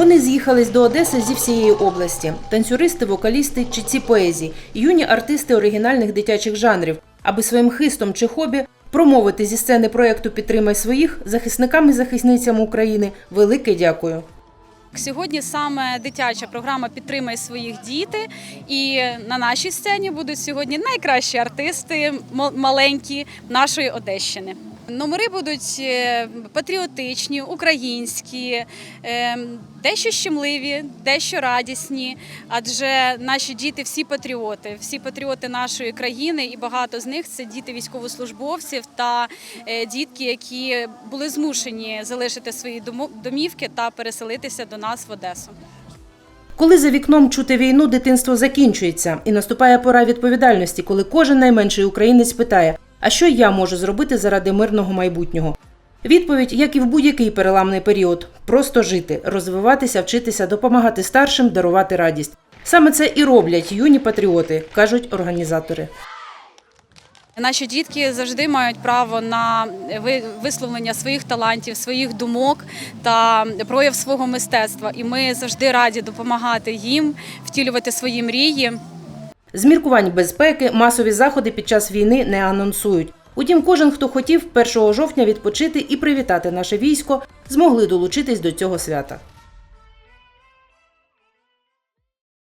Вони з'їхались до Одеси зі всієї області: танцюристи, вокалісти, читці поезії, юні артисти оригінальних дитячих жанрів, аби своїм хистом чи хобі промовити зі сцени проєкту Підтримай своїх захисникам і захисницям України. Велике дякую. Сьогодні саме дитяча програма Підтримай своїх діти. І на нашій сцені будуть сьогодні найкращі артисти маленькі нашої Одещини. Номери будуть е, патріотичні, українські, е, дещо щемливі, дещо радісні. Адже наші діти всі патріоти, всі патріоти нашої країни, і багато з них це діти військовослужбовців та е, дітки, які були змушені залишити свої домівки та переселитися до нас в Одесу. Коли за вікном чути війну, дитинство закінчується, і наступає пора відповідальності, коли кожен найменший українець питає: а що я можу зробити заради мирного майбутнього? Відповідь, як і в будь-який переламний період: просто жити, розвиватися, вчитися, допомагати старшим, дарувати радість. Саме це і роблять юні патріоти, кажуть організатори. Наші дітки завжди мають право на висловлення своїх талантів, своїх думок та прояв свого мистецтва. І ми завжди раді допомагати їм втілювати свої мрії. З міркувань безпеки масові заходи під час війни не анонсують. Утім, кожен, хто хотів 1 жовтня відпочити і привітати наше військо, змогли долучитись до цього свята.